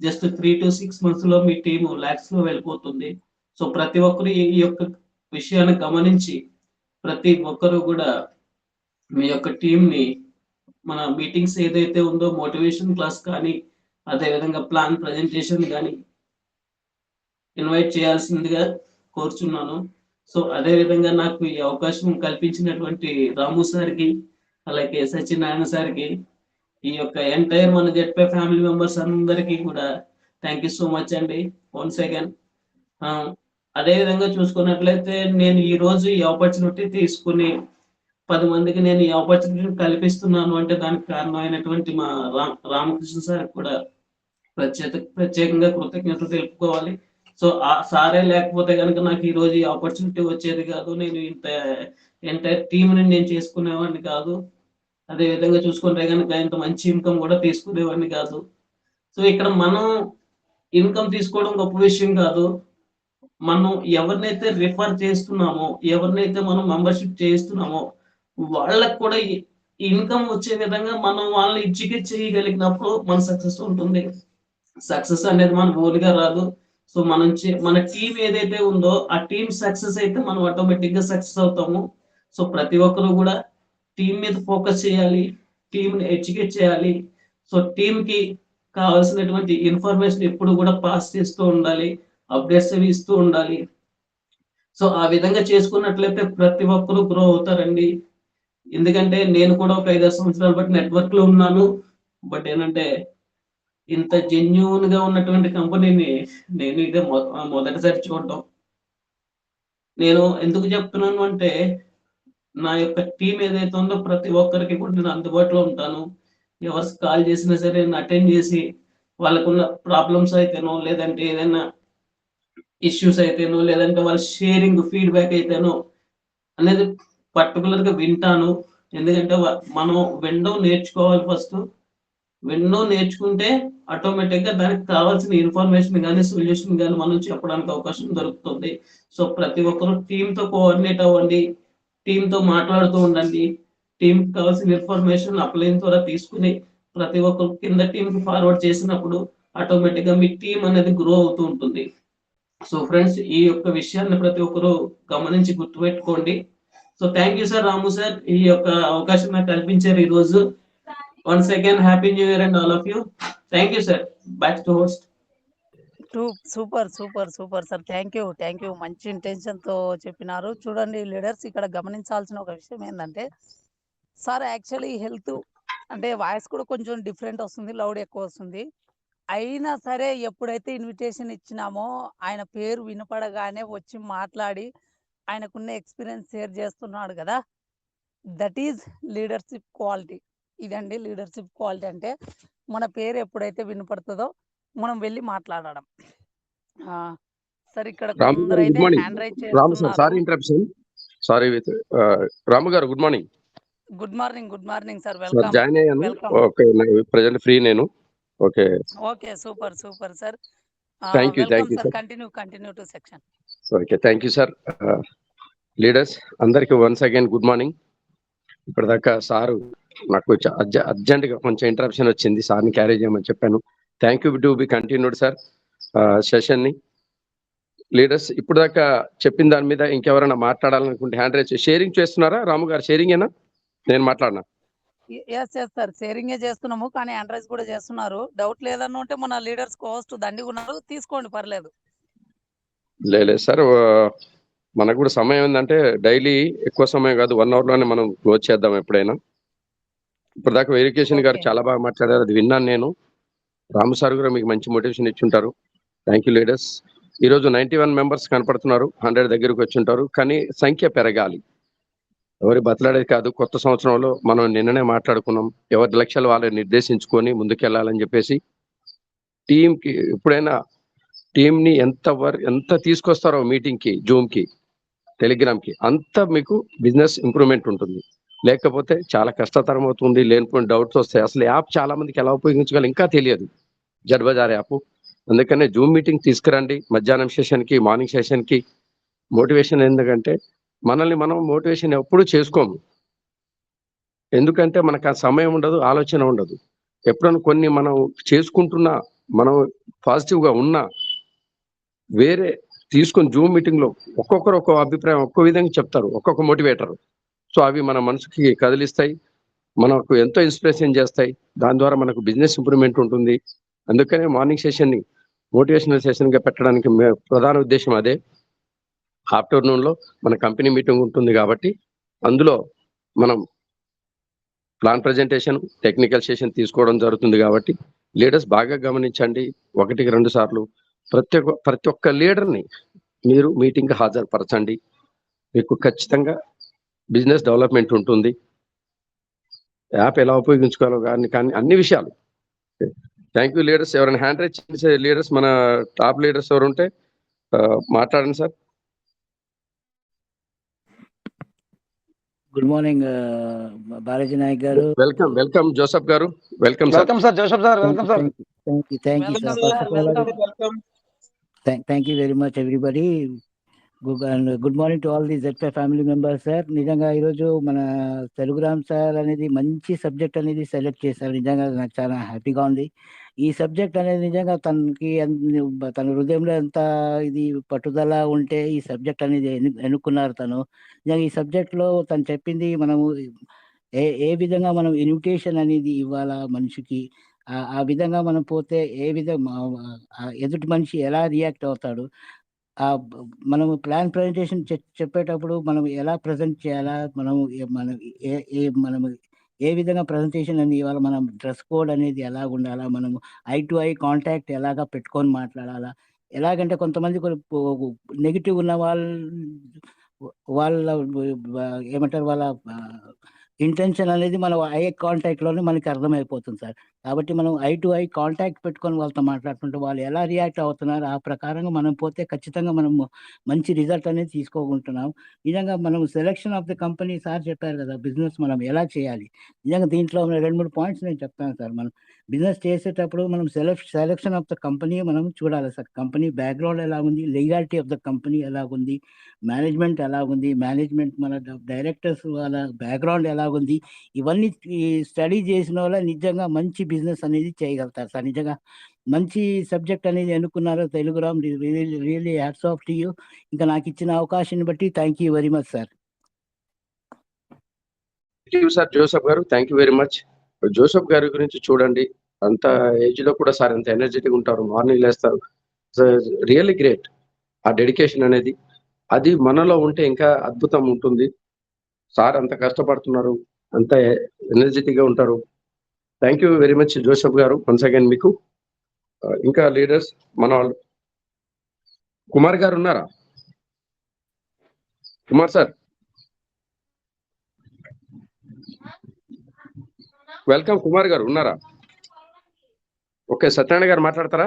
Just three to six మంత్స్లో మీ team లాక్స్లో వెళ్ళిపోతుంది. So ప్రతి ఒక్కరు ఈ యొక్క విషయాన్ని గమనించి ప్రతి ఒక్కరు కూడా మీ యొక్క టీం ని మన మీటింగ్స్ ఏదైతే ఉందో మోటివేషన్ క్లాస్ కానీ అదే విధంగా ప్లాన్ ప్రజెంటేషన్ కానీ ఇన్వైట్ చేయాల్సిందిగా కోరుచున్నాను. సో అదే విధంగా నాకు ఈ అవకాశం కల్పించినటువంటి రాము సార్కి అలాగే సత్యనారాయణ సార్కి ఈ యొక్క ఎంటైర్ మన జెడ్పే ఫ్యామిలీ మెంబర్స్ అందరికీ కూడా థ్యాంక్ యూ సో మచ్ అండి. వన్స్ అగైన్ అదే విధంగా చూసుకున్నట్లయితే నేను ఈ రోజు ఈ ఆపర్చునిటీ తీసుకుని పది మందికి నేను ఈ ఆపర్చునిటీ కల్పిస్తున్నాను అంటే దానికి కారణమైనటువంటి మా రామ్ రామకృష్ణ సార్ కూడా ప్రత్యేక ప్రత్యేకంగా కృతజ్ఞతలు తెలుపుకోవాలి. సో ఆ సారే లేకపోతే కనుక నాకు ఈ రోజు ఈ ఆపర్చునిటీ వచ్చేది కాదు. నేను ఇంత ఎంటైర్ టీంని నేను చేసుకునేవాడిని కాదు. అదే విధంగా చూసుకుంటే కనుక ఇంత మంచి ఇన్కమ్ కూడా తీసుకునేవాడిని కాదు. సో ఇక్కడ మనం ఇన్కమ్ తీసుకోవడం గొప్ప విషయం కాదు. మనం ఎవరినైతే రిఫర్ చేస్తున్నామో ఎవరినైతే మనం మెంబర్షిప్ చేస్తున్నామో వాళ్ళకు కూడా ఇన్కమ్ వచ్చే విధంగా మనం వాళ్ళని ఎడ్యుకేట్ చేయగలిగినప్పుడు మన సక్సెస్ ఉంటుంది. సక్సెస్ అనేది మన ఓన్గా రాదు. సో మనం చే- మన టీం ఏదైతే ఉందో ఆ టీం సక్సెస్ అయితే మనం ఆటోమేటిక్గా సక్సెస్ అవుతాము. సో ప్రతి ఒక్కరు కూడా టీం మీద ఫోకస్ చేయాలి టీంని ఎడ్యుకేట్ చేయాలి. సో టీంకి కావాల్సినటువంటి ఇన్ఫర్మేషన్ ఎప్పుడు కూడా పాస్ చేస్తూ ఉండాలి అప్డేట్స్ అవి ఇస్తూ ఉండాలి. సో ఆ విధంగా చేసుకున్నట్లయితే ప్రతి ఒక్కరూ గ్రో అవుతారండి. ఎందుకంటే నేను కూడా ఒక ఐదారు సంవత్సరాలు బట్టి నెట్వర్క్లో ఉన్నాను. బట్ ఏంటంటే ఇంత జెన్యున్గా ఉన్నటువంటి కంపెనీని నేను ఇదే మొ- మొదటిసారి చూడటం నేను ఎందుకు చెప్తున్నాను అంటే నా యొక్క టీం ఏదైతే ఉందో ప్రతి ఒక్కరికి కూడా నేను అందుబాటులో ఉంటాను. ఎవరికి కాల్ చేసినా సరే నేను అటెండ్ చేసి వాళ్ళకున్న ప్రాబ్లమ్స్ అయితేనో లేదంటే ఏదైనా ఇష్యూస్ అయితేనో లేదంటే వాళ్ళ షేరింగ్ ఫీడ్బ్యాక్ అయితేనో అనేది పర్టికులర్గా వింటాను. ఎందుకంటే మనం విండో నేర్చుకోవాలి ఫస్ట్. విండో నేర్చుకుంటే ఆటోమేటిక్గా దానికి కావాల్సిన ఇన్ఫర్మేషన్ కానీ సొల్యూషన్ కానీ మనం చెప్పడానికి అవకాశం దొరుకుతుంది. సో ప్రతి ఒక్కరు టీమ్తో కోఆర్డినేట్ అవ్వండి. టీమ్తో మాట్లాడుతూ ఉండండి. టీమ్ కావాల్సిన ఇన్ఫర్మేషన్ అప్లైన్ ద్వారా తీసుకుని ప్రతి ఒక్కరు కింద టీమ్కి ఫార్వర్డ్ చేసినప్పుడు ఆటోమేటిక్గా మీ టీం అనేది గ్రో అవుతూ ఉంటుంది. సో ఫ్రెండ్స్ ఈ యొక్క విషయాన్ని ప్రతి ఒక్కరు గమనించి గుర్తుపెట్టుకోండి. So thank you sir Ramu sir ఈ యొక్క అవకాశం నాకు కల్పించారు ఈ రోజు once again happy new year and all of you. Thank you sir. Back to host. Super super super sir. Thank you thank you. మంచి ఇంటెన్షన్తో చెప్పినారు. చూడండి లీడర్స్ ఇక్కడ గమనించాల్సిన ఒక విషయం ఏంటంటే సార్ యాక్చువల్లీ హెల్త్ అంటే వాయిస్ కూడా కొంచెం డిఫరెంట్ వస్తుంది లౌడ్ ఎక్కువ వస్తుంది. అయినా సరే ఎప్పుడైతే ఇన్విటేషన్ ఇచ్చినామో ఆయన పేరు వినపడగానే వచ్చి మాట్లాడి ఆయనకున్న ఎక్స్పీరియన్స్ షేర్ చేస్తున్నాడు కదా. దట్ ఈజ్ లీడర్షిప్ క్వాలిటీ ఇదండి లీడర్షిప్ క్వాలిటీ అంటే మన పేరు ఎప్పుడైతే వినపడుతుందో మనం వెళ్ళి మాట్లాడడం. సార్ ఇక్కడ sir interruption sorry with Ramu garu good morning. Good morning good morning sir. Welcome join అయ్యాను. ఓకే ప్రజెంట్ ఫ్రీ నేను. Okay okay super super sir you, thank welcome you, sir. Continue continue to section okay thank you sir leaders అందరికి once again good morning ఇప్పటిదాకా sir నాకు అర్జెంట్గా కొంచెం interruption వచ్చింది. సార్ని carry చేయమని చెప్పాను. Thank you to be continued sir సెషన్ని leaders ఇప్పుడు దాకా చెప్పిన దాని మీద ఇంకెవరైనా మాట్లాడాలనుకుంటే హ్యాండ్ రైజ్ షేరింగ్ చేస్తున్నారా? రాము గారు షేరింగ్ ఏనా? నేను మాట్లాడినా? ఎస్ ఎస్ సార్ షేరింగే చేస్తున్నాము కానీ హ్యాండ్ కూడా చేస్తున్నారు. డౌట్ లేదన్న ఉంటే మన లీడర్స్ కోస్ట్ దండిగా ఉన్నారు. తీసుకోండి పర్లేదు. లేదు సార్ మనకు కూడా సమయం ఏంటంటే డైలీ ఎక్కువ సమయం కాదు వన్ అవర్లోనే మనం క్లోజ్ చేద్దాం ఎప్పుడైనా. ఇప్పుడు దాకా వెరిఫికేషన్ గారు. చాలా బాగా మాట్లాడారు అది విన్నాను నేను. రాము సార్ కూడా మీకు మంచి మోటివేషన్ ఇచ్చుంటారు. థ్యాంక్ యూ లీడర్స్ ఈరోజు నైన్టీ వన్ మెంబర్స్ కనపడుతున్నారు. హండ్రెడ్ దగ్గరకు వచ్చి ఉంటారు కానీ సంఖ్య పెరగాలి. ఎవరి బతలాడేది కాదు. కొత్త సంవత్సరంలో మనం నిన్ననే మాట్లాడుకున్నాం. ఎవరి లక్ష్యాలు వాళ్ళు నిర్దేశించుకొని ముందుకెళ్ళాలని చెప్పేసి. టీంకి ఎప్పుడైనా టీంని ఎంత వర్ ఎంత తీసుకొస్తారో మీటింగ్కి జూమ్కి టెలిగ్రామ్కి అంత మీకు బిజినెస్ ఇంప్రూవ్మెంట్ ఉంటుంది. లేకపోతే చాలా కష్టతరం అవుతుంది లేనిపోయిన డౌట్స్ వస్తాయి. అసలు యాప్ చాలా మందికి ఎలా ఉపయోగించగలం ఇంకా తెలియదు. జడ్ బజార్ యాప్ అందుకనే జూమ్ మీటింగ్ తీసుకురండి. మధ్యాహ్నం సెషన్కి మార్నింగ్ సెషన్కి మోటివేషన్ ఎందుకంటే మనల్ని మనం మోటివేషన్ ఎప్పుడూ చేసుకోము. ఎందుకంటే మనకు ఆ సమయం ఉండదు ఆలోచన ఉండదు. ఎప్పుడైనా కొన్ని మనం చేసుకుంటున్న మనం పాజిటివ్గా ఉన్నా వేరే తీసుకుని జూమ్ మీటింగ్లో ఒక్కొక్కరు ఒక్కో అభిప్రాయం ఒక్కో విధంగా చెప్తారు ఒక్కొక్క మోటివేటర్ సో అవి మన మనసుకి కదిలిస్తాయి మనకు ఎంతో ఇన్స్పిరేషన్ చేస్తాయి. దాని ద్వారా మనకు బిజినెస్ ఇంప్రూవ్మెంట్ ఉంటుంది. అందుకనే మార్నింగ్ సెషన్ని మోటివేషనల్ సెషన్గా పెట్టడానికి ప్రధాన ఉద్దేశం అదే. ఆఫ్టర్నూన్లో మన కంపెనీ మీటింగ్ ఉంటుంది కాబట్టి అందులో మనం ప్లాన్ ప్రజెంటేషన్ టెక్నికల్ సెషన్ తీసుకోవడం జరుగుతుంది కాబట్టి లీడర్స్ బాగా గమనించండి. ఒకటికి రెండు సార్లు ప్రతి ఒక్క ప్రతి ఒక్క లీడర్ని మీరు మీటింగ్కి హాజరుపరచండి. మీకు ఖచ్చితంగా బిజినెస్ డెవలప్మెంట్ ఉంటుంది. యాప్ ఎలా ఉపయోగించుకోవాలో కానీ కానీ అన్ని విషయాలు థ్యాంక్ యూ లీడర్స్. ఎవరైనా హ్యాండ్ రైజ్ చేసే లీడర్స్ మన టాప్ లీడర్స్ ఎవరు ఉంటే మాట్లాడండి sir. Good morning Balaji Nayak garu. Welcome welcome Joseph garu. Welcome sir. Welcome sir Joseph sir welcome sir. Thank you thank you sir first of all welcome thank you very much everybody good morning to all the జెడ్పై family members sir నిజంగా ఈరోజు మన తెలుగురామ్ sir అనేది మంచి subject అనేది select చేశారు. నిజంగా నాకు చాలా హ్యాపీగా ఉంది. ఈ సబ్జెక్ట్ అనేది నిజంగా తనకి తన హృదయంలో ఎంత ఇది పట్టుదల ఉంటే ఈ సబ్జెక్ట్ అనేది ఎన్నుకున్నారు తను. నిజంగా ఈ సబ్జెక్ట్లో తను చెప్పింది మనము ఏ ఏ విధంగా మనం ఇన్విటేషన్ అనేది ఇవ్వాలా మనిషికి ఆ- విధంగా మనం పోతే ఏ విధంగా ఎదుటి మనిషి ఎలా రియాక్ట్ అవుతాడు ఆ మనం ప్లాన్ ప్రజెంటేషన్ చెప్పేటప్పుడు మనం ఎలా ప్రజెంట్ చేయాలా మనం ఏ- మనం ఏ ఏ మనము ఏ విధంగా ప్రజెంటేషన్ అని ఇవాళ మనం డ్రెస్ కోడ్ అనేది ఎలా ఉండాలా మనము ఐ టు ఐ కాంటాక్ట్ ఎలాగా పెట్టుకొని మాట్లాడాలా ఎలాగంటే కొంతమంది నెగిటివ్ ఉన్న వాళ్ళు వాళ్ళ ఏమంటారు వాళ్ళ ఇంటెన్షన్ అనేది మన ఐ కాంటాక్ట్లోనే మనకి అర్థమైపోతుంది సార్. కాబట్టి మనం ఐ టు ఐ కాంటాక్ట్ పెట్టుకొని వాళ్ళతో మాట్లాడుతుంటే వాళ్ళు ఎలా రియాక్ట్ అవుతున్నారు ఆ ప్రకారంగా మనం పోతే ఖచ్చితంగా మనం మంచి రిజల్ట్ అనేది తీసుకోకుంటున్నాం. నిజంగా మనం selection of the company sir చెప్పారు కదా బిజినెస్ మనం ఎలా చేయాలి? నిజంగా దీంట్లో ఉన్న రెండు మూడు పాయింట్స్ నేను చెప్తాను సార్. మనం బిజినెస్ చేసేటప్పుడు మనం select selection of the company మనం చూడాలి సార్. కంపెనీ బ్యాక్గ్రౌండ్ ఎలా ఉంది లీగాలిటీ ఆఫ్ ద కంపెనీ ఎలా ఉంది మేనేజ్మెంట్ ఎలా ఉంది మేనేజ్మెంట్ మన డైరెక్టర్స్ వాళ్ళ బ్యాక్గ్రౌండ్ ఎలా ఉంది ఇవన్నీ స్టడీ చేసిన వాళ్ళ నిజంగా మంచి బిజినెస్ అనేది చేయగలుగుతారు సార్. నిజంగా మంచి సబ్జెక్ట్ అనేది ఎన్నుకున్నారు Telugu Ram really hats off to you. ఇంకా నాకు ఇచ్చిన అవకాశాన్ని బట్టి thank you very much sir. Sir Joseph garu thank you very much Joseph గారి గురించి చూడండి. అంత ఏజ్లో కూడా సార్ ఎంత ఎనర్జెటిక్ ఉంటారు. మార్నింగ్ లేస్తారు. రియల్లీ గ్రేట్ ఆ డెడికేషన్ అనేది అది మనలో ఉంటే ఇంకా అద్భుతం ఉంటుంది. సార్ అంత కష్టపడుతున్నారు. అంత ఎనర్జెటిక్గా ఉంటారు. Thank you very much Joseph garu. Once again మీకు ఇంకా లీడర్స్ మన వాళ్ళు. కుమార్ గారు ఉన్నారా? కుమార్ సార్ వెల్కమ్ కుమార్ గారు. ఉన్నారా? ఓకే సత్యనారాయణ గారు మాట్లాడతారా?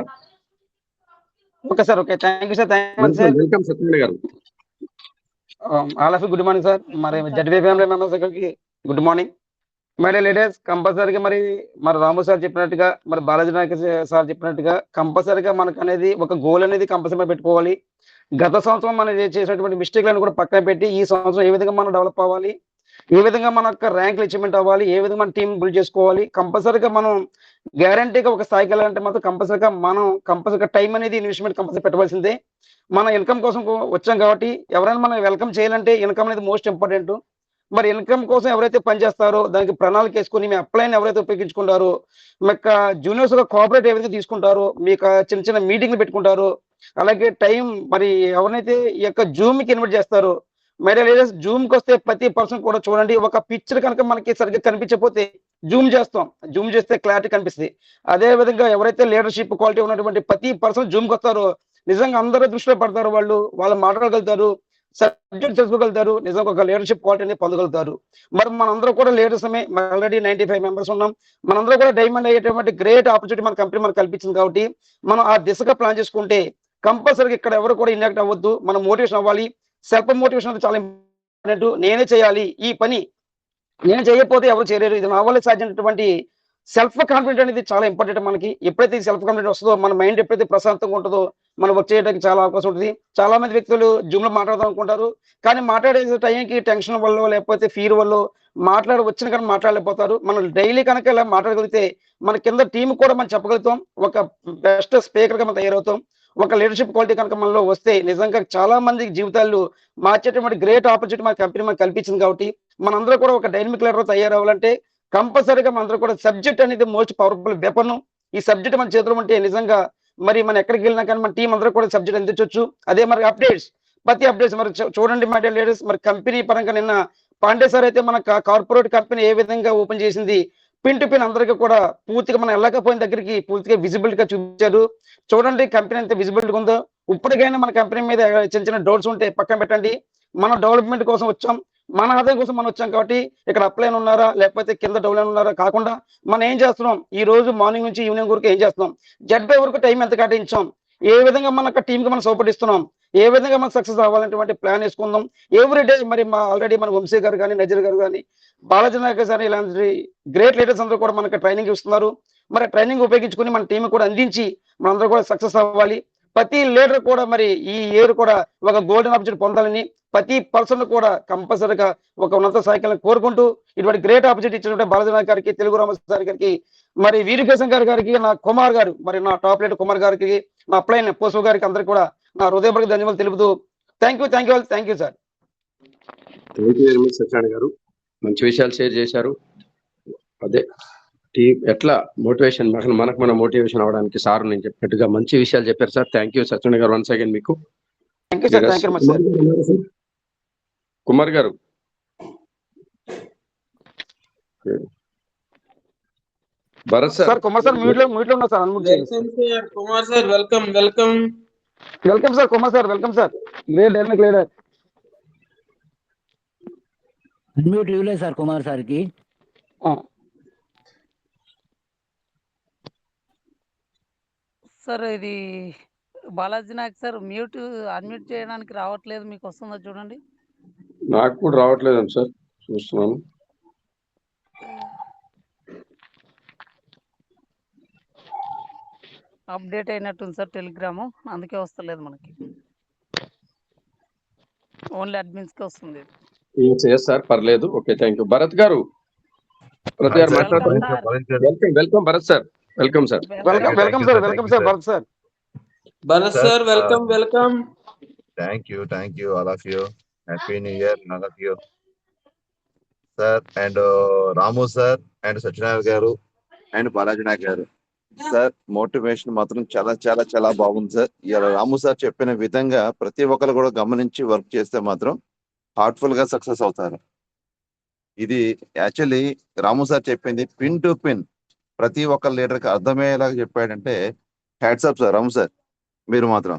Okay sir okay. Thank you sir thank you sir welcome Satyanarayana garu. All of good morning sir మరి జడ్వీ ఫ్యామిలీ మెంబర్స్ దగ్గరికి గుడ్ మార్నింగ్ మరి లేడీస్ కంపల్సరీగా మరి మరి రాము సార్ చెప్పినట్టుగా మరి బాలాజీ నాయక్ సార్ చెప్పినట్టుగా కంపల్సరీగా మనకు అనేది ఒక గోల్ అనేది కంపల్సరీ పెట్టుకోవాలి. గత సంవత్సరం మనం చేసినటువంటి మిస్టేక్లను కూడా పక్కన పెట్టి ఈ సంవత్సరం ఏ విధంగా మనం డెవలప్ అవ్వాలి? ఏ విధంగా మన యొక్క ర్యాంకులు అచీవ్మెంట్ అవ్వాలి ఏ విధంగా మన టీం బిల్డ్ చేసుకోవాలి కంపల్సరీగా మనం గ్యారంటీగా ఒక స్థాయికి వెళ్ళాలంటే మాత్రం కంపల్సరీగా మనం కంపల్సరీగా టైం అనేది ఇన్వెస్ట్మెంట్ కంపల్సరీ పెట్టవలసిందే. మన ఇన్కమ్ కోసం వచ్చాం కాబట్టి ఎవరైనా మనం వెల్కమ్ చేయాలంటే ఇన్కమ్ అనేది మోస్ట్ ఇంపార్టెంట్ మరి ఇన్కమ్ కోసం ఎవరైతే పనిచేస్తారో దానికి ప్రణాళిక వేసుకుని మీ అప్లైన్ ఎవరైతే ఉపయోగించుకుంటారో మీ యొక్క జూనియర్స్ కోఆపరేట్ ఏ విధంగా తీసుకుంటారో మీ చిన్న చిన్న మీటింగ్లు పెట్టుకుంటారో అలాగే టైం మరి ఎవరైతే ఈ యొక్క జూమ్కి ఇన్వైట్ చేస్తారో మరి లేడీస్ జూమ్కి వస్తే ప్రతి పర్సన్ కూడా చూడండి ఒక పిక్చర్ కనుక మనకి సరిగ్గా కనిపించకపోతే జూమ్ చేస్తాం. జూమ్ చేస్తే క్లారిటీ కనిపిస్తుంది. అదే విధంగా ఎవరైతే లీడర్షిప్ క్వాలిటీ ఉన్నటువంటి ప్రతి పర్సన్ జూమ్ వస్తారో నిజంగా అందరూ దృష్టిలో పడతారు వాళ్ళు వాళ్ళు మాట్లాడగలుగుతారు సబ్జెక్ట్ తెలుసుకోగలుగుతారు నిజంగా ఒక లీడర్షిప్ క్వాలిటీ అనేది పొందగలుగుతారు. మరి మనందరూ కూడా లీడర్సమే ఆల్రెడీ నైన్టీ ఫైవ్ మెంబర్స్ ఉన్నాం. మనందరూ కూడా డైమండ్ అయ్యేటువంటి గ్రేట్ ఆపర్చునిటీ మన కంపెనీ మనకు కల్పించింది కాబట్టి మనం ఆ దిశగా ప్లాన్ చేసుకుంటే కంపల్సరీగా ఇక్కడ ఎవరు కూడా ఇన్యాక్ట్ అవ్వద్దు. మనం మోటివేషన్ అవ్వాలి. సెల్ఫ్ మోటివేషన్ అనేది చాలా ఇంపార్టెంట్ నేనే చేయాలి ఈ పని నేను చేయకపోతే ఎవరు చేయలేరు. ఇది నా వల్ల సాధ్యమైనటువంటి సెల్ఫ్ కాన్ఫిడెంట్ అనేది చాలా ఇంపార్టెంట్ మనకి. ఎప్పుడైతే సెల్ఫ్ కాన్ఫిడెంట్ వస్తుందో మన మైండ్ ఎప్పుడైతే ప్రశాంతంగా ఉంటుందో మనం వర్క్ చేయడానికి చాలా అవకాశం ఉంటుంది. చాలా మంది వ్యక్తులు జూమ్లో మాట్లాడదాం అనుకుంటారు. కానీ మాట్లాడే టైంకి టెన్షన్ వల్ల లేకపోతే ఫీర్ వల్ల మాట్లాడ వచ్చిన కానీ మాట్లాడలేకపోతారు. మనం డైలీ కనుక ఇలా మాట్లాడగలిగితే మన కింద టీం కూడా మనం చెప్పగలుగుతాం. ఒక బెస్ట్ స్పీకర్గా మనం తయారవుతాం. ఒక లీడర్షిప్ క్వాలిటీ కనుక మనలో వస్తే నిజంగా చాలా మంది జీవితాలు మార్చేటువంటి గ్రేట్ ఆపర్చునిటీ మన కంపెనీ మనకు కల్పించింది కాబట్టి మనందరూ కూడా ఒక డైనమిక్ లీడర్ తయారవ్వాలంటే కంపల్సరీగా మనందరూ కూడా సబ్జెక్ట్ అనేది మోస్ట్ పవర్ఫుల్ వెపన్ ఈ సబ్జెక్ట్ మన చేతిలో ఉంటే నిజంగా మరి మనం ఎక్కడికి వెళ్ళినా కానీ మన టీం అందరూ కూడా సబ్జెక్ట్ అందించవచ్చు అదే మరి అప్డేట్స్ ప్రతి అప్డేట్స్ మరి చూడండి మా లేడీస్ మరి కంపెనీ పరంగా నిన్న పాండే సార్ అయితే మన కార్పొరేట్ కంపెనీ ఏ విధంగా ఓపెన్ చేసింది? పిన్ టు పిన్ అందరికీ కూడా పూర్తిగా మనం వెళ్ళకపోయిన దగ్గరికి పూర్తిగా విజిబిలిటీ గా చూపించారు. చూడండి కంపెనీ ఎంత విజిబిలిటీ ఉందో. ఇప్పటికైనా మన కంపెనీ మీద చిన్న చిన్న డౌట్స్ ఉంటే పక్కన పెట్టండి. మన డెవలప్మెంట్ కోసం వచ్చాం. మన ఆదాయం కోసం మనం వచ్చాం కాబట్టి ఇక్కడ అప్లైన్ ఉన్నారా? లేకపోతే కింద డౌన్ ఉన్నారా? కాకుండా మనం ఏం చేస్తున్నాం? ఈ రోజు మార్నింగ్ నుంచి ఈవినింగ్ వరకు ఏం చేస్తున్నాం? జడ్ బై వరకు టైం ఎంత కేటాయించాం? ఏ విధంగా మన టీం కి మనం సపోర్ట్ ఏ విధంగా మనకు సక్సెస్ అవ్వాలనేటువంటి ప్లాన్ వేసుకుందాం. ఎవ్రీ డే మరి మా ఆల్రెడీ మన వంశీ గారు కానీ నజర్ గారు కానీ బాలాజీ నాయక్ గారు ఇలాంటి గ్రేట్ లీడర్స్ అందరూ కూడా మనకి ట్రైనింగ్ ఇస్తున్నారు. మరి ట్రైనింగ్ ఉపయోగించుకుని మన టీం కూడా అందించి మనందరూ కూడా సక్సెస్ అవ్వాలి. ప్రతి లీడర్ కూడా మరి ఈ ఇయర్ కూడా ఒక గోల్డెన్ ఆపర్చునిటీ పొందాలని ప్రతి పర్సన్ కూడా కంపల్సరీగా ఒక ఉన్నత సాయకాలను కోరుకుంటూ ఇటువంటి గ్రేట్ ఆపర్చునిటీ ఇచ్చినటువంటి బాలాజీ నాయక్ గారికి తెలుగు రామసారి గారికి మరి వీరుకేశం గారి గారికి నా కుమార్ గారు మరి నా టాప్ లీడర్ కుమార్ గారికి నా అప్లైన్ పోసు గారికి అందరికి కూడా నా హృదయపూర్వక ధన్యవాదాలు తెలుపుతూ thank you thank you thank you sir thank you very much Satyanarayana garu. మంచి విషయాలు షేర్ చేశారు. అదే టీం ఎట్లా మోటివేషన్ మనకు మనకు మన మోటివేషన్ అవడానికి సార్ నేను చెప్పినట్టుగా మంచి విషయాలు చెప్పారు సార్ థ్యాంక్ యూ సత్యనారాయణ గారు వన్స్ అగైన్ మీకు. కుమార్ గారు భరత్ సార్ కుమార్ సార్ మ్యూట్లో మ్యూట్లో ఉన్నా sir Kumar sir welcome welcome welcome sir Kumar sir welcome sir. Great dynamic leader unmute ఇవ్వలేదు సార్ కుమార్ సార్కి. సార్ ఇది Balaji Nayak sir mute unmute చేయడానికి రావట్లేదు మీకు వస్తుందా చూడండి. నాకు కూడా రావట్లేదు సార్ చూస్తున్నాను. అప్డేట్ అయినట్టుంది సార్ టెలిగ్రాము. అందుకే వస్తలేదు మనకి. ఓన్లీ అడ్మిన్స్కే వస్తుంది. ఇది. ఎస్ సార్ పర్లేదు. Okay thank you Bharat garu మాట్లాడతారు? Welcome welcome Bharat sir welcome sir welcome welcome sir welcome sir Bharat sir Bharat sir welcome welcome. Happy New Year, all of you. Sir, and uh, Ramu sir, and Sachinarayan garu and Balaji Nayak garu sir motivation మాత్రం చాలా చాలా చాలా బాగుంది sir ఇలా రాము sir చెప్పిన విధంగా ప్రతి ఒక్కరు కూడా గమనించి వర్క్ చేస్తే మాత్రం హార్ట్ఫుల్గా సక్సెస్ అవుతారు. ఇది యాక్చువల్లీ రాము సార్ చెప్పింది పిన్ టు పిన్ ప్రతి ఒక్క లీడర్కి అర్థమయ్యేలాగా చెప్పాడంటే హ్యాట్సప్ సార్ రాము సార్ మీరు మాత్రం.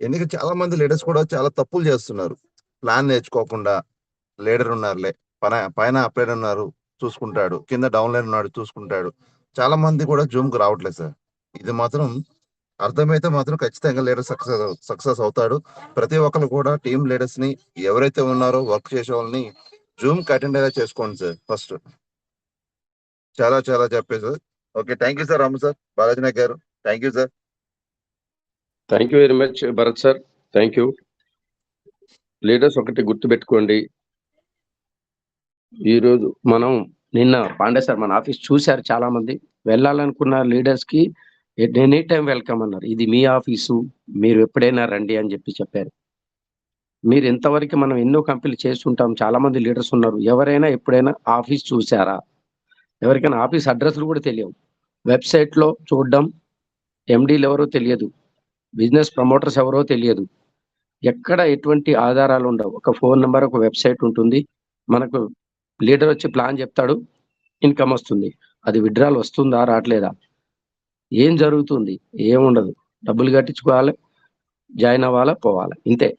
ఎందుకంటే చాలా మంది లీడర్స్ కూడా చాలా తప్పులు చేస్తున్నారు. ప్లాన్ నేర్చుకోకుండా లీడర్ ఉన్నారులే. పైన పైన అప్లైన్ ఉన్నారు చూసుకుంటాడు. కింద డౌన్ లైన్ ఉన్నాడు చూసుకుంటాడు. చాలా మంది కూడా జూమ్కు రావట్లేదు సార్. ఇది మాత్రం అర్థమైతే మాత్రం ఖచ్చితంగా లీడర్ సక్సెస్ సక్సెస్ అవుతాడు. ప్రతి ఒక్కరు కూడా టీమ్ లీడర్స్ని ఎవరైతే ఉన్నారో వర్క్ చేసే వాళ్ళని జూమ్కి అటెండ్ అయ్యేలా చేసుకోండి సార్ ఫస్ట్. చాలా చాలా చెప్పేది sir. Okay thank you sir Ramu sir Balaji Nayak garu. Thank you sir. Thank you very much Bharat sir. Thank you. Leaders ఒకటి గుర్తుపెట్టుకోండి. ఈరోజు మనం నిన్న పాండే సార్ మన ఆఫీస్ చూశారు చాలా మంది వెళ్ళాలనుకున్న లీడర్స్కి ఎనీ టైం వెల్కమ్ అన్నారు. ఇది మీ ఆఫీసు మీరు ఎప్పుడైనా రండి అని చెప్పి చెప్పారు. మీరు ఇంతవరకు మనం ఎన్నో కంపెనీలు చేస్తుంటాం చాలా మంది లీడర్స్ ఉన్నారు. ఎవరైనా ఎప్పుడైనా ఆఫీస్ చూసారా ఎవరికైనా ఆఫీస్ అడ్రస్లు కూడా తెలియవు. వెబ్సైట్లో చూడడం ఎండీలు ఎవరో తెలియదు. బిజినెస్ ప్రమోటర్స్ ఎవరో తెలియదు. ఎక్కడ ఎటువంటి ఆధారాలు ఉండవు. ఒక ఫోన్ నెంబర్ ఒక వెబ్సైట్ ఉంటుంది. మనకు లీడర్ వచ్చి ప్లాన్ చెప్తాడు ఇన్కమ్ వస్తుంది. అది విడ్రాల్ వస్తుందా రావట్లేదా? ఏం జరుగుతుంది? ఏముండదు. డబ్బులు కట్టించుకోవాలి జాయిన్ అవ్వాలా పోవాలి. ఇంతే.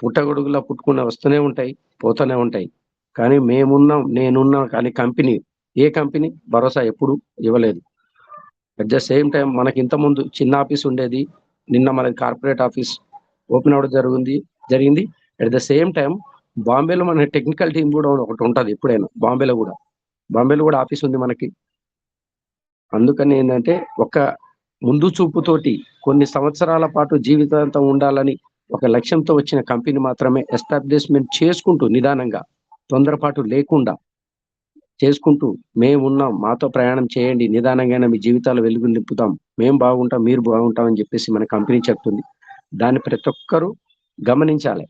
పుట్టగొడుగులా పుట్టుకున్న వస్తూనే ఉంటాయి పోతూనే ఉంటాయి. కానీ మేమున్నాం నేనున్నా కానీ కంపెనీ ఏ కంపెనీ? భరోసా ఎప్పుడు ఇవ్వలేదు. అట్ ద సేమ్ టైం మనకి ఇంతకుముందు ముందు చిన్న ఆఫీస్ ఉండేది. నిన్న మనకి కార్పొరేట్ ఆఫీస్ ఓపెన్ అవ్వడం జరిగింది జరిగింది. అట్ ద సేమ్ టైం బాంబేలో మన టెక్నికల్ టీం కూడా ఒకటి ఉంటుంది ఎప్పుడైనా బాంబేలో కూడా. బాంబేలో కూడా ఆఫీస్ ఉంది మనకి. అందుకని ఏంటంటే ఒక ముందు చూపుతోటి కొన్ని సంవత్సరాల పాటు జీవితాంతం ఉండాలని ఒక లక్ష్యంతో వచ్చిన కంపెనీ మాత్రమే ఎస్టాబ్లిష్మెంట్ చేసుకుంటూ నిదానంగా తొందరపాటు లేకుండా చేసుకుంటూ మేము ఉన్నాం మాతో ప్రయాణం చేయండి నిదానంగానే మీ జీవితాలు వెలుగు నింపుతాం మేము బాగుంటాం మీరు బాగుంటాం అని చెప్పేసి మన కంపెనీ చెప్తుంది. దాన్ని ప్రతి ఒక్కరూ గమనించాలి.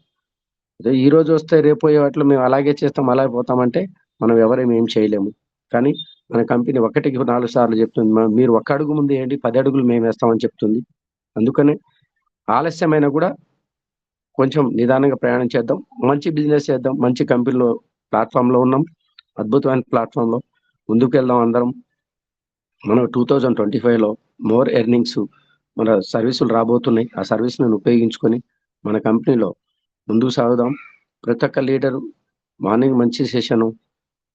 ఈ రోజు వస్తే రేపు పోయే వాటిలో మేము అలాగే చేస్తాం అలాగే పోతామంటే మనం ఎవరేమి ఏం చేయలేము. కానీ మన కంపెనీ ఒకటికి నాలుగు సార్లు చెప్తుంది మీరు ఒక్క అడుగు ముందు వేయండి పది అడుగులు మేము వేస్తామని చెప్తుంది. అందుకనే ఆలస్యమైన కూడా కొంచెం నిదానంగా ప్రయాణం చేద్దాం మంచి బిజినెస్ చేద్దాం మంచి కంపెనీలో ప్లాట్ఫామ్లో ఉన్నాం అద్భుతమైన ప్లాట్ఫామ్లో ముందుకు వెళ్దాం అందరం. మనం టూ థౌజండ్ ట్వంటీ ఫైవ్లో మోర్ ఎర్నింగ్స్ మన సర్వీసులు రాబోతున్నాయి ఆ సర్వీస్ను ఉపయోగించుకొని మన కంపెనీలో ముందుకు సాగుదాం. ప్రతి ఒక్క లీడరు మార్నింగ్ మంచి సెషను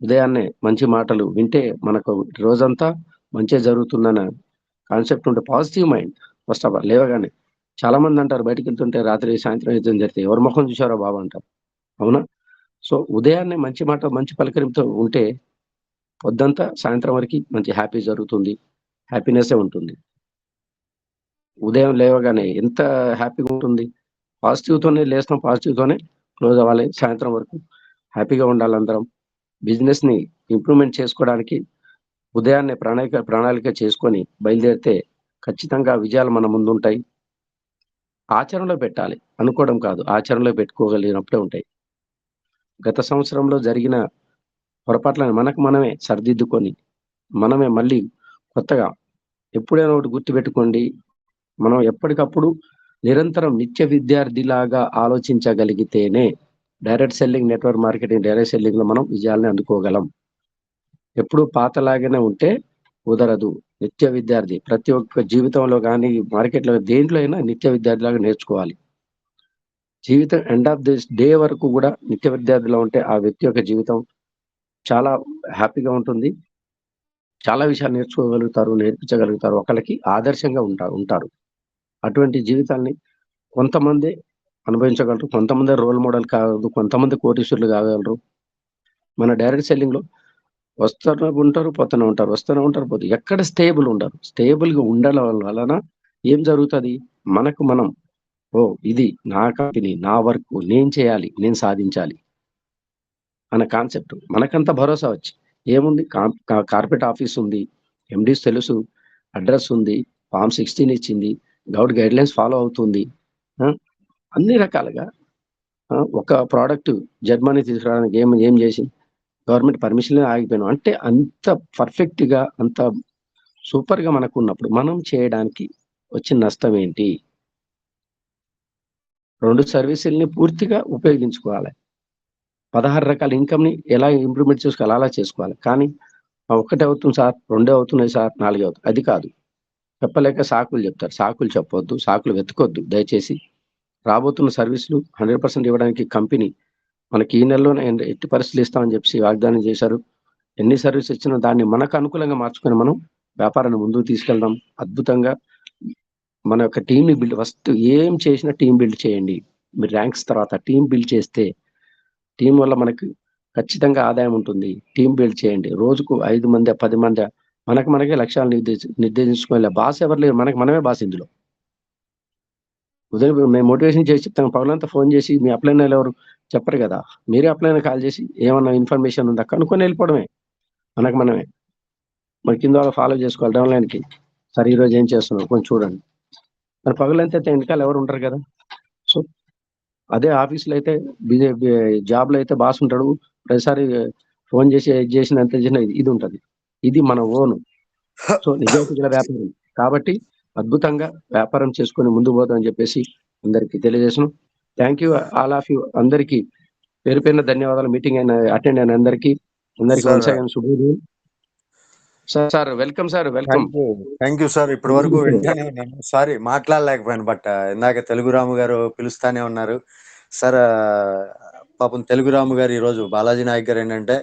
ఉదయాన్నే మంచి మాటలు వింటే మనకు రోజంతా మంచి జరుగుతుందన్న కాన్సెప్ట్ ఉంటే positive mind. First of all లేవగానే చాలా మంది అంటారు బయటకు వెళ్తుంటే రాత్రి సాయంత్రం యుద్ధం జరిగితే ఎవరి ముఖం చూసారో బాబు అంటారు. అవునా? సో ఉదయాన్నే మంచి మాట మంచి పలకరింపుతో ఉంటే పొద్దంతా సాయంత్రం వరకు మంచి హ్యాపీ జరుగుతుంది. హ్యాపీనెస్ ఉంటుంది. ఉదయం లేవగానే ఎంత హ్యాపీగా ఉంటుంది? పాజిటివ్ తోనే లేస్తాం పాజిటివ్ తోనే క్లోజ్ అవ్వాలి. సాయంత్రం వరకు హ్యాపీగా ఉండాలి అందరం. బిజినెస్ని ఇంప్రూవ్మెంట్ చేసుకోవడానికి ఉదయాన్నే ప్రణాళిక ప్రణాళిక చేసుకొని బయలుదేరితే ఖచ్చితంగా విజయాలు మన ముందు ఉంటాయి ఆచరణలో పెట్టాలి. అనుకోవడం కాదు. ఆచరణలో పెట్టుకోగలిగినప్పుడే ఉంటాయి. గత సంవత్సరంలో జరిగిన పొరపాట్లను మనకు మనమే సరిదిద్దుకొని మనమే మళ్ళీ కొత్తగా ఎప్పుడైనా ఒకటి గుర్తుపెట్టుకోండి. మనం ఎప్పటికప్పుడు నిరంతరం నిత్య విద్యార్థిలాగా ఆలోచించగలిగితేనే direct selling network marketing direct సెల్లింగ్లో మనం విజయాల్ని అందుకోగలం. ఎప్పుడు పాతలాగానే ఉంటే కుదరదు. నిత్య విద్యార్థి ప్రతి ఒక్క జీవితంలో కానీ మార్కెట్లో దేంట్లో అయినా నిత్య విద్యార్థిలాగా నేర్చుకోవాలి. జీవితం ఎండ్ ఆఫ్ దిస్ డే వరకు కూడా నిత్య విద్యార్థిలో ఉంటే ఆ వ్యక్తి యొక్క జీవితం చాలా హ్యాపీగా ఉంటుంది. చాలా విషయాలు నేర్చుకోగలుగుతారు నేర్పించగలుగుతారు. ఒకళ్ళకి ఆదర్శంగా ఉంటారు ఉంటారు. అటువంటి జీవితాన్ని కొంతమంది అనుభవించగలరు కొంతమంది రోల్ మోడల్ కాగలరు కొంతమంది కోటీశ్వరులు కాగలరు. మన డైరెక్ట్ సెల్లింగ్లో వస్తూనే ఉంటారు పోతూనే ఉంటారు వస్తూనే ఉంటారు పోతూ ఎక్కడ స్టేబుల్ ఉండరు స్టేబుల్గా ఉండడం వలన ఏం జరుగుతుంది? మనకు మనం ఓ ఇది నా కంపెనీ నా వర్క్ నేను చేయాలి నేను సాధించాలి అనే కాన్సెప్ట్. మనకంత భరోసా వచ్చి ఏముంది? కార్పొరేట్ ఆఫీస్ ఉంది ఎండీస్ తెలుసు అడ్రస్ ఉంది ఫామ్ సిక్స్టీన్ ఇచ్చింది గౌడ్ గైడ్ లైన్స్ ఫాలో అవుతుంది. అన్ని రకాలుగా ఒక ప్రోడక్ట్ జర్మనీ తీసుకురావడానికి ఏం ఏం చేసింది? గవర్నమెంట్ పర్మిషన్ ఆగిపోయినాం అంటే అంత పర్ఫెక్ట్గా అంత సూపర్గా మనకు ఉన్నప్పుడు మనం చేయడానికి వచ్చిన నష్టం ఏంటి? రెండు సర్వీసుల్ని పూర్తిగా ఉపయోగించుకోవాలి. పదహారు రకాల ఇన్కమ్ని ఎలా ఇంప్రూవ్మెంట్ చేసుకోవాలి అలా చేసుకోవాలి. కానీ ఒకటే అవుతుంది సార్ రెండే అవుతున్నాయి సార్ నాలుగే అవుతుంది. అది కాదు. చెప్పలేక సాకులు చెప్తారు. సాకులు చెప్పొద్దు సాకులు వెతుకొద్దు. దయచేసి రాబోతున్న సర్వీసులు హండ్రెడ్ పర్సెంట్ ఇవ్వడానికి కంపెనీ మనకి ఈ నెలలోనే ఎట్టి పరిస్థితులు ఇస్తామని చెప్పి వాగ్దానం చేశారు. ఎన్ని సర్వీస్ ఇచ్చినా దాన్ని మనకు అనుకూలంగా మార్చుకొని మనం వ్యాపారాన్ని ముందుకు తీసుకెళ్దాం. అద్భుతంగా మన యొక్క టీంని బిల్డ్ ఫస్ట్ ఏం చేసినా టీం బిల్డ్ చేయండి. మీరు ర్యాంక్స్ తర్వాత టీం బిల్డ్ చేస్తే టీం వల్ల మనకు ఖచ్చితంగా ఆదాయం ఉంటుంది. టీం బిల్డ్ చేయండి. రోజుకు ఐదు మంది పది మంది మనకు మనకే లక్ష్యాలు నిర్దేశి నిర్దేశించుకోలే బాస్ ఎవరు లేరు? మనకు మనమే బాస్ ఇందులో. ఉదయం మేము మోటివేషన్ చేసి చెప్తాం. పగలంతా ఫోన్ చేసి మీ అప్లైన్ ఎవరు చెప్పరు కదా? మీరే అప్లైన్ కాల్ చేసి ఏమన్నా ఇన్ఫర్మేషన్ ఉందా? కనుక్కొని వెళ్ళిపోవడమే. మనకు మనమే. మరి కింద వాళ్ళు ఫాలో చేసుకోవాలి. డౌన్లైన్కి సరే ఈరోజు ఏం చేస్తున్నారు కొంచెం చూడండి. మరి పగలంతా అయితే వెనకాల ఎవరు ఉంటారు కదా? సో అదే ఆఫీసులో అయితే బిజీ జాబ్లో అయితే బాస్ ఉంటాడు. ప్రతిసారి ఫోన్ చేసి చేసిన చేసిన ఇది- ఇది ఉంటది. ఇది మన ఓను. సో నిజాయితీ గల వ్యాపారం. కాబట్టి అద్భుతంగా వ్యాపారం చేసుకొని ముందుకు పోతామని చెప్పేసి అందరికి తెలియజేసాను thank you all of you అందరికి పేరు పేరున ధన్యవాదాలు. మీటింగ్ అయిన అటెండ్ అయిన అందరికి. అందరికి శుభోదయం. Sir sir welcome sir welcome thank you thank you sir ఇప్పటి వరకు వింటానే ఉన్నాను సారీ మాట్లాడలేకపోయాను బట్ ఇందాక తెలుగు రాము గారు పిలుస్తానే ఉన్నారు. సార్ పాపం తెలుగు రాము గారు ఈరోజు బాలాజీ నాయక్ గారు ఏంటంటే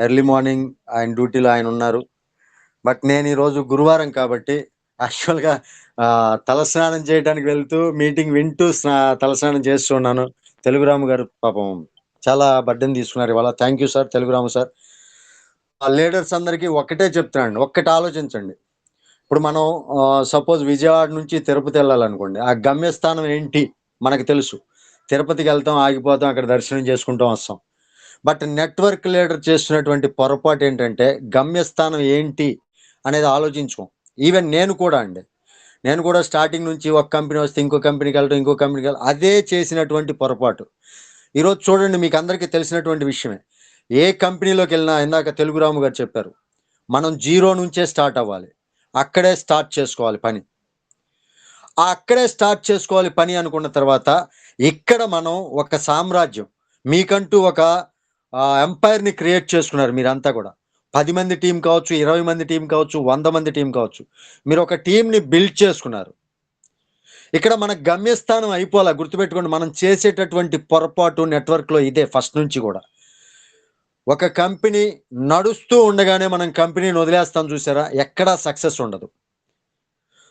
ఎర్లీ మార్నింగ్ ఆయన డ్యూటీలో ఆయన ఉన్నారు. బట్ నేను ఈరోజు గురువారం కాబట్టి యాక్చువల్గా తలస్నానం చేయడానికి వెళ్తూ మీటింగ్ వింటూ స్నా- తలస్నానం చేస్తున్నాను ఉన్నాను. తెలుగురాము గారు పాపం చాలా బడ్డని తీసుకున్నారు ఇవాళ. Thank you sir తెలుగురాము sir. ఆ లీడర్స్ అందరికీ ఒక్కటే చెప్తున్నాను ఒక్కటి ఆలోచించండి. ఇప్పుడు మనం సపోజ్ విజయవాడ నుంచి తిరుపతి వెళ్ళాలనుకోండి ఆ గమ్యస్థానం ఏంటి? మనకు తెలుసు. తిరుపతికి వెళ్తాం ఆగిపోతాం అక్కడ దర్శనం చేసుకుంటాం వస్తాం. బట్ నెట్వర్క్ లీడర్ చేస్తున్నటువంటి పొరపాటు ఏంటంటే గమ్యస్థానం ఏంటి అనేది ఆలోచించుకోం. ఈవెన్ నేను కూడా అండి. నేను కూడా స్టార్టింగ్ నుంచి ఒక కంపెనీ వస్తే ఇంకో కంపెనీకి వెళ్ళడం ఇంకో కంపెనీకి వెళ్ళడం అదే చేసినటువంటి పొరపాటు. ఈరోజు చూడండి మీకు అందరికీ తెలిసినటువంటి విషయమే. ఏ కంపెనీలోకి వెళ్ళినా ఇందాక తెలుగురాము గారు చెప్పారు మనం జీరో నుంచే స్టార్ట్ అవ్వాలి. అక్కడే స్టార్ట్ చేసుకోవాలి పని. అక్కడే స్టార్ట్ చేసుకోవాలి పని అనుకున్న తర్వాత ఇక్కడ మనం ఒక సామ్రాజ్యం మీకంటూ ఒక ఎంపైర్ని క్రియేట్ చేసుకున్నారు మీరంతా కూడా. పది మంది టీం కావచ్చు ఇరవై మంది టీం కావచ్చు వంద మంది టీం కావచ్చు. మీరు ఒక టీంని బిల్డ్ చేసుకున్నారు. ఇక్కడ మన గమ్యస్థానం అయిపోవాలా? గుర్తుపెట్టుకోండి మనం చేసేటటువంటి పొరపాటు నెట్వర్క్లో ఇదే ఫస్ట్ నుంచి కూడా. ఒక కంపెనీ నడుస్తూ ఉండగానే మనం కంపెనీని వదిలేస్తాం చూసారా? ఎక్కడా సక్సెస్ ఉండదు.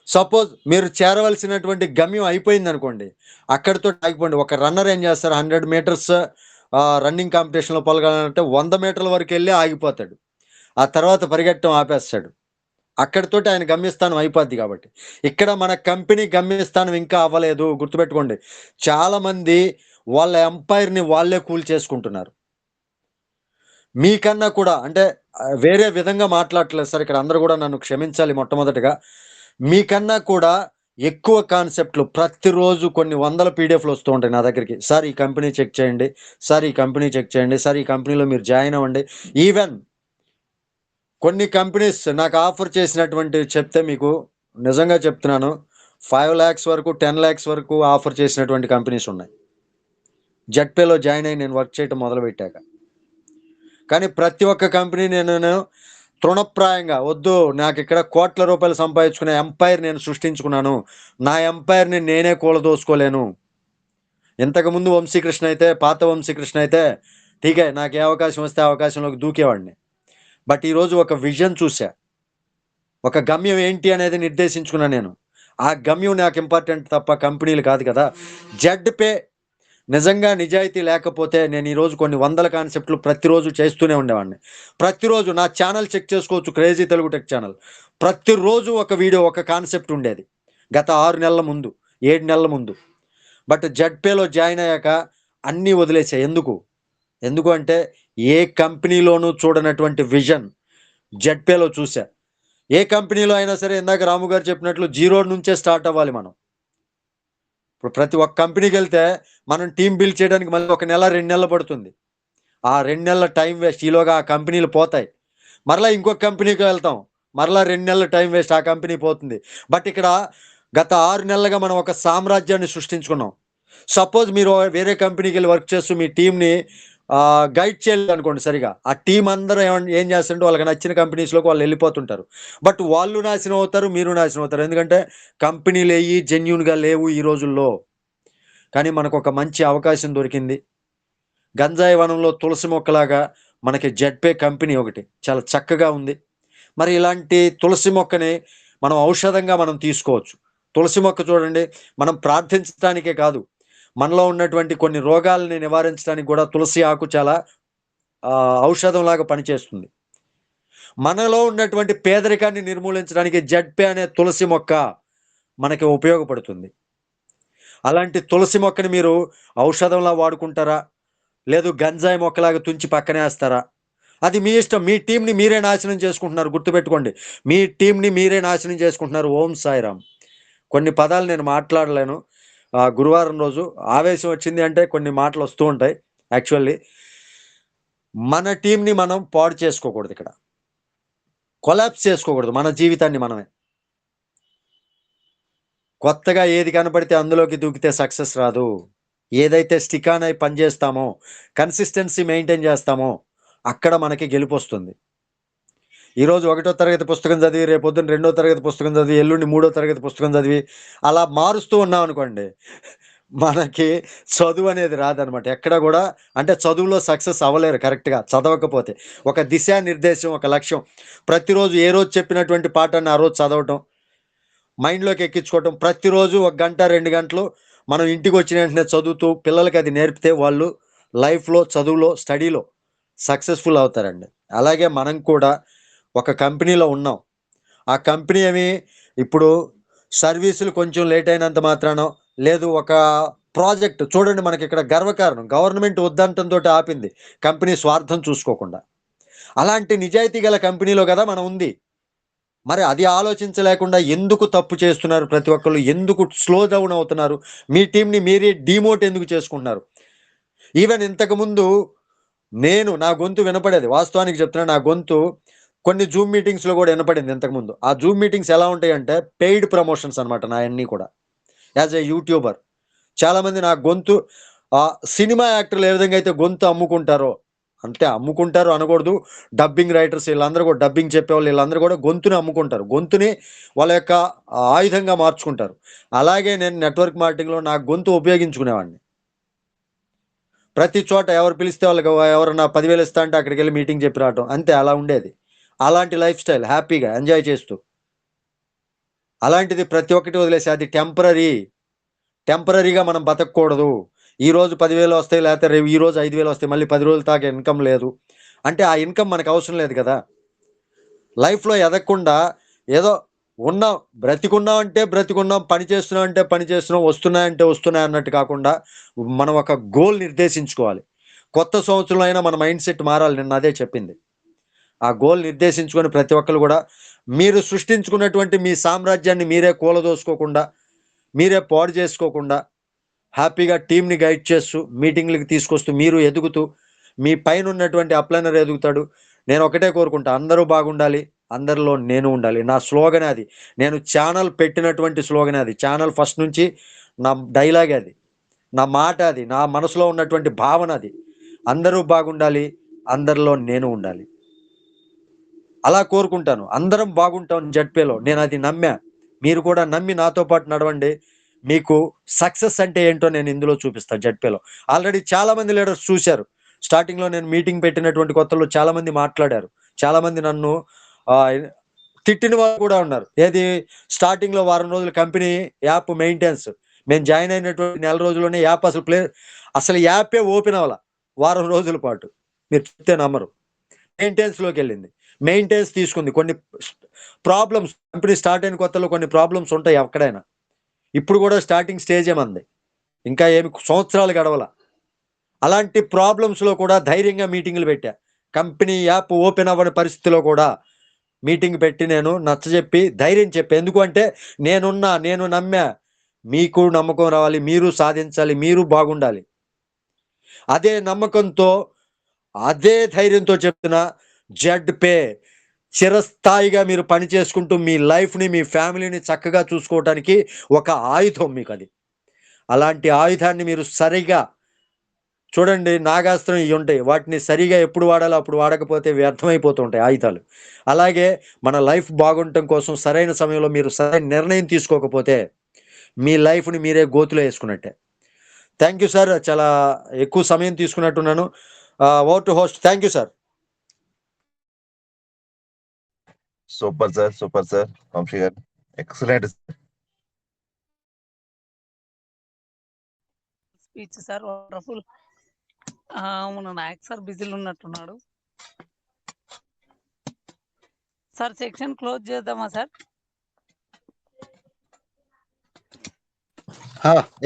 సపోజ్ మీరు చేరవలసినటువంటి గమ్యం అయిపోయింది అనుకోండి అక్కడితో ఆగిపోండి. ఒక రన్నర్ ఏం చేస్తారు? హండ్రెడ్ మీటర్స్ రన్నింగ్ కాంపిటీషన్లో పాల్గొనాలంటే వంద మీటర్ల వరకు వెళ్ళి ఆగిపోతాడు. ఆ తర్వాత పరిగెట్టడం ఆపేస్తాడు. అక్కడితోటి ఆయన గమ్యస్థానం అయిపోద్ది కాబట్టి. ఇక్కడ మన కంపెనీ గమ్యస్థానం ఇంకా అవ్వలేదు. గుర్తుపెట్టుకోండి. చాలామంది వాళ్ళ ఎంపైర్ని వాళ్ళే కూల్ చేసుకుంటున్నారు. మీకన్నా కూడా అంటే వేరే విధంగా మాట్లాడట్లేదు సార్. ఇక్కడ అందరూ కూడా నన్ను క్షమించాలి మొట్టమొదటిగా. మీకన్నా కూడా ఎక్కువ కాన్సెప్ట్లు ప్రతిరోజు కొన్ని వందల పీడిఎఫ్లు వస్తూ ఉంటాయి నా దగ్గరికి. సార్ ఈ కంపెనీ చెక్ చేయండి. సార్ ఈ కంపెనీ చెక్ చేయండి. సార్ ఈ కంపెనీలో మీరు జాయిన్ అవ్వండి. ఈవెన్ కొన్ని కంపెనీస్ నాకు ఆఫర్ చేసినటువంటి చెప్తే మీకు నిజంగా చెప్తున్నాను. ఫైవ్ ల్యాక్స్ వరకు టెన్ ల్యాక్స్ వరకు ఆఫర్ చేసినటువంటి కంపెనీస్ ఉన్నాయి. జెడ్పేలో జాయిన్ అయ్యి నేను వర్క్ చేయటం మొదలుపెట్టాక. కానీ ప్రతి ఒక్క కంపెనీ నేను తృణప్రాయంగా వద్దు నాకు ఇక్కడ కోట్ల రూపాయలు సంపాదించుకునే ఎంపైర్ నేను సృష్టించుకున్నాను. నా ఎంపైర్ని నేనే కూలదోసుకోలేను. ఇంతకుముందు వంశీకృష్ణ అయితే పాత వంశీకృష్ణ అయితే ఠీకే నాకు ఏ అవకాశం వస్తే అవకాశంలోకి దూకేవాడిని. బట్ ఈరోజు ఒక విజన్ చూసా ఒక గమ్యం ఏంటి అనేది నిర్దేశించుకున్నా నేను. ఆ గమ్యం నాకు ఇంపార్టెంట్ తప్ప కంపెనీలు కాదు కదా. జెడ్ పే నిజంగా నిజాయితీ లేకపోతే నేను ఈరోజు కొన్ని వందల కాన్సెప్ట్లు ప్రతిరోజు చేస్తూనే ఉండేవాడిని. ప్రతిరోజు నా ఛానల్ చెక్ చేసుకోవచ్చు క్రేజీ తెలుగు టెక్ ఛానల్. ప్రతిరోజు ఒక వీడియో ఒక కాన్సెప్ట్ ఉండేది. గత ఆరు నెలల ముందు ఏడు నెలల ముందు. బట్ జడ్పేలో జాయిన్ అయ్యాక అన్నీ వదిలేసా. ఎందుకు? ఎందుకు అంటే ఏ కంపెనీలోనూ చూడనటువంటి విజన్ జడ్పేలో చూసా. ఏ కంపెనీలో అయినా సరే ఇందాక రాము గారు చెప్పినట్లు జీరో నుంచే స్టార్ట్ అవ్వాలి మనం. ఇప్పుడు ప్రతి ఒక్క కంపెనీకి వెళ్తే మనం టీం బిల్డ్ చేయడానికి మళ్ళీ ఒక నెల రెండు నెలలు పడుతుంది. ఆ రెండు నెలల టైం వేస్ట్ ఈలోగా ఆ కంపెనీలు పోతాయి. మరలా ఇంకొక కంపెనీకి వెళ్తాం. మరలా రెండు నెలల టైం వేస్ట్ ఆ కంపెనీ పోతుంది. బట్ ఇక్కడ గత ఆరు నెలలుగా మనం ఒక సామ్రాజ్యాన్ని సృష్టించుకున్నాం. సపోజ్ మీరు వేరే కంపెనీకి వెళ్ళి వర్క్ చేస్తూ మీ టీంని గైడ్ చేయలేదు అనుకోండి సరిగా. ఆ టీం అందరూ ఏమన్- ఏం చేస్తుంటే వాళ్ళకి నచ్చిన కంపెనీస్లోకి వాళ్ళు వెళ్ళిపోతుంటారు. బట్ వాళ్ళు నాశనం అవుతారు మీరు నాశనం అవుతారు. ఎందుకంటే కంపెనీలు ఏవి జెన్యున్గా లేవు ఈ రోజుల్లో. కానీ మనకు ఒక మంచి అవకాశం దొరికింది. గంజాయి వనంలో తులసి మొక్కలాగా మనకి జెడ్పే కంపెనీ ఒకటి చాలా చక్కగా ఉంది. మరి ఇలాంటి తులసి మొక్కని మనం ఔషధంగా మనం తీసుకోవచ్చు. తులసి మొక్క చూడండి మనం ప్రార్థించడానికే కాదు మనలో ఉన్నటువంటి కొన్ని రోగాలని నివారించడానికి కూడా తులసి ఆకు చాలా ఔషధంలాగా పనిచేస్తుంది. మనలో ఉన్నటువంటి పేదరికాన్ని నిర్మూలించడానికి జడ్పే అనే తులసి మొక్క మనకి ఉపయోగపడుతుంది. అలాంటి తులసి మొక్కని మీరు ఔషధంలా వాడుకుంటారా? లేదు గంజాయి మొక్కలాగా తుంచి పక్కనే వేస్తారా? అది మీ ఇష్టం. మీ టీంని మీరే నాశనం చేసుకుంటున్నారు. గుర్తుపెట్టుకోండి. మీ టీంని మీరే నాశనం చేసుకుంటున్నారు. ఓం సాయిరామ్. కొన్ని పదాలు నేను మాట్లాడలేను. గురువారం రోజు ఆవేశం వచ్చింది అంటే కొన్ని మాటలు వస్తూ ఉంటాయి యాక్చువల్లీ మన టీంని మనం పాడు చేసుకోకూడదు ఇక్కడ. కొలాప్స్ చేసుకోకూడదు మన జీవితాన్ని మనమే. కొత్తగా ఏది కనపడితే అందులోకి దూకితే సక్సెస్ రాదు. ఏదైతే స్టిక్ ఆన్ అయి పనిచేస్తామో కన్సిస్టెన్సీ మెయింటైన్ చేస్తామో అక్కడ మనకి గెలుపు వస్తుంది ఈరోజు ఒకటో తరగతి పుస్తకం చదివి రేపొద్దున రెండో తరగతి పుస్తకం చదివి ఎల్లుండి మూడో తరగతి పుస్తకం చదివి అలా మారుస్తూ ఉన్నాం అనుకోండి మనకి చదువు అనేది రాదనమాట. ఎక్కడ కూడా అంటే చదువులో సక్సెస్ అవ్వలేరు కరెక్ట్గా చదవకపోతే. ఒక దిశ నిర్దేశం ఒక లక్ష్యం. ప్రతిరోజు ఏ రోజు చెప్పినటువంటి పాఠాన్ని ఆ రోజు చదవటం మైండ్లోకి ఎక్కించుకోవటం ప్రతిరోజు ఒక గంట రెండు గంటలు మనం ఇంటికి వచ్చిన వెంటనే చదువుతూ పిల్లలకి అది నేర్పితే వాళ్ళు లైఫ్లో చదువులో స్టడీలో సక్సెస్ఫుల్ అవుతారండి. అలాగే మనం కూడా ఒక కంపెనీలో ఉన్నాం. ఆ కంపెనీ ఏమి? ఇప్పుడు సర్వీసులు కొంచెం లేట్ అయినంత మాత్రాన లేదు ఒక ప్రాజెక్ట్ చూడండి మనకి ఇక్కడ గర్వకారణం. గవర్నమెంట్ వద్దంటంతో ఆపింది. కంపెనీ స్వార్థం చూసుకోకుండా. అలాంటి నిజాయితీ గల కంపెనీలో కదా మనం ఉంది. మరి అది ఆలోచించలేకుండా ఎందుకు తప్పు చేస్తున్నారు ప్రతి ఒక్కళ్ళు? ఎందుకు స్లో డౌన్ అవుతున్నారు? మీ టీంని మీరే డిమోట్ ఎందుకు చేసుకుంటున్నారు? ఈవెన్ ఇంతకుముందు నేను నా గొంతు వినపడేది. వాస్తవానికి చెప్తున్నా నా గొంతు కొన్ని జూమ్ మీటింగ్స్లో కూడా వినపడింది ఇంతకుముందు. ఆ జూమ్ మీటింగ్స్ ఎలా ఉంటాయి అంటే పెయిడ్ ప్రమోషన్స్ అనమాట నా అన్ని కూడా. యాజ్ ఏ యూట్యూబర్ చాలా మంది నా గొంతు ఆ సినిమా యాక్టర్లు ఏ విధంగా అయితే గొంతు అమ్ముకుంటారో అంతే అమ్ముకుంటారు అనకూడదు. డబ్బింగ్ రైటర్స్ వీళ్ళందరూ కూడా డబ్బింగ్ చెప్పేవాళ్ళు వీళ్ళందరూ కూడా గొంతుని అమ్ముకుంటారు. గొంతుని వాళ్ళ యొక్క ఆయుధంగా మార్చుకుంటారు. అలాగే నేను నెట్వర్క్ మార్కెటింగ్లో నా గొంతు ఉపయోగించుకునేవాడిని. ప్రతి చోట ఎవరు పిలిస్తే వాళ్ళకి ఎవరన్నా పదివేలు ఇస్తా అంటే అక్కడికి వెళ్ళి మీటింగ్ చెప్పి రావటం అంతే అలా ఉండేది. అలాంటి లైఫ్ స్టైల్ హ్యాపీగా ఎంజాయ్ చేస్తూ. అలాంటిది ప్రతి ఒక్కటి వదిలేసి అది టెంపరీ టెంపరీగా మనం బతకూడదు ఈ రోజు పదివేలు వస్తాయి లేకపోతే రేపు ఈ రోజు ఐదు వేలు వస్తాయి మళ్ళీ పది రోజులు దాకా ఇన్కమ్ లేదు. అంటే ఆ ఇన్కమ్ మనకు అవసరం లేదు కదా. లైఫ్లో ఎదగకుండా ఏదో ఉన్నాం బ్రతికున్నాం అంటే బ్రతికున్నాం పని చేస్తున్నాం అంటే పని చేస్తున్నాం వస్తున్నాయంటే వస్తున్నాయి అన్నట్టు కాకుండా మనం ఒక గోల్ నిర్దేశించుకోవాలి. కొత్త సంవత్సరంలో అయినా మన మైండ్ సెట్ మారాలి నిన్న అదే చెప్పింది. ఆ గోల్ నిర్దేశించుకొని ప్రతి ఒక్కరు కూడా మీరు సృష్టించుకున్నటువంటి మీ సామ్రాజ్యాన్ని మీరే కూలదోసుకోకుండా మీరే పాడు చేసుకోకుండా హ్యాపీగా టీంని గైడ్ చేస్తూ మీటింగ్లకి తీసుకొస్తూ మీరు ఎదుగుతూ మీ పైన ఉన్నటువంటి అప్లైనర్ ఎదుగుతాడు. నేను ఒకటే కోరుకుంటా అందరూ బాగుండాలి అందరిలో నేను ఉండాలి. నా స్లోగన్ అది. నేను ఛానల్ పెట్టినటువంటి స్లోగన్ అది. ఛానల్ ఫస్ట్ నుంచి నా డైలాగ్ అది. నా మాట అది. నా మనసులో ఉన్నటువంటి భావన అది. అందరూ బాగుండాలి అందరిలో నేను ఉండాలి. అలా కోరుకుంటాను. అందరం బాగుంటాం జడ్పేలో నేను అది నమ్మా. మీరు కూడా నమ్మి నాతో పాటు నడవండి. మీకు సక్సెస్ అంటే ఏంటో నేను ఇందులో చూపిస్తాను జడ్పేలో. ఆల్రెడీ చాలా మంది లీడర్స్ చూశారు. స్టార్టింగ్లో నేను మీటింగ్ పెట్టినటువంటి కొత్తలో చాలా మంది మాట్లాడారు. చాలా మంది నన్ను తిట్టిన వాళ్ళు కూడా ఉన్నారు. ఏది స్టార్టింగ్లో వారం రోజులు కంపెనీ యాప్ మెయింటెన్స్. మేము జాయిన్ అయినటువంటి నెల రోజుల్లోనే యాప్ అసలు ప్లే అసలు యాపే ఓపెన్ అవ్వాల. వారం రోజుల పాటు. మీరు చెప్తే నమ్మరు. మెయింటెన్స్లోకి వెళ్ళింది. మెయింటెనెన్స్ తీసుకుంది. కొన్ని ప్రాబ్లమ్స్ కంపెనీ స్టార్ట్ అయిన కొత్తలో కొన్ని ప్రాబ్లమ్స్ ఉంటాయి ఎక్కడైనా. ఇప్పుడు కూడా స్టార్టింగ్ స్టేజ్ ఏమంది ఇంకా ఏమి సంవత్సరాలు గడవల. అలాంటి ప్రాబ్లమ్స్లో కూడా ధైర్యంగా మీటింగ్లు పెట్టా. కంపెనీ యాప్ ఓపెన్ అవ్వని పరిస్థితిలో కూడా మీటింగ్ పెట్టి నేను నచ్చజెప్పి ధైర్యం చెప్పి. ఎందుకంటే నేనున్నా నేను నమ్మా. మీకు నమ్మకం రావాలి మీరు సాధించాలి మీరు బాగుండాలి. అదే నమ్మకంతో అదే ధైర్యంతో చెప్తున్నా జెడ్ పే చిరస్థాయిగా మీరు పని చేసుకుంటూ మీ లైఫ్ని మీ ఫ్యామిలీని చక్కగా చూసుకోవటానికి ఒక ఆయుధం మీకు అది అలాంటి ఆయుధాన్ని మీరు సరిగా చూడండి నాగాస్త్రం ఇవి ఉంటాయి. వాటిని సరిగా ఎప్పుడు వాడాలో అప్పుడు వాడకపోతే వ్యర్థమైపోతూ ఉంటాయి ఆయుధాలు. అలాగే మన లైఫ్ బాగుండటం కోసం సరైన సమయంలో మీరు సరైన నిర్ణయం తీసుకోకపోతే మీ లైఫ్ని మీరే గోతులో వేసుకున్నట్టే. Thank you sir. చాలా ఎక్కువ సమయం తీసుకున్నట్టున్నాను. Over to host thank you sir. Super sir super sir. Vamshi garu. Excellent speech sir wonderful. మన నాయక్ సార్ బిజీలో ఉన్నట్టున్నాడు. సార్ సెక్షన్ క్లోజ్ చేద్దామా sir?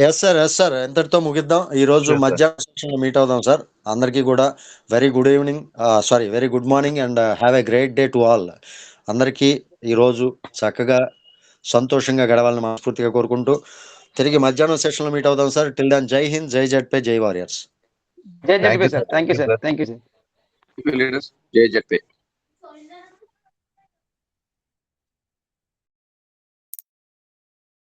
Yes sir yes sir ఎంతటితో ముగిద్దాం? ఈ రోజు. మధ్యాహ్నం సెక్షన్ మీట్ అవుదాం సార్. అందరికీ కూడా very good evening sorry very good morning and have a great day to all అందరికీ ఈ రోజు చక్కగా సంతోషంగా గడవాలని మనస్ఫూర్తిగా కోరుకుంటూ తిరిగి మధ్యాహ్నం సెషన్లో మీట్ అవుదాం సార్. టిల్ దాన్ జై హింద్ జై జడ్పే జై వారియర్స్. జై ZP sir. Thank you sir. Thank you sir జై జడ్పే.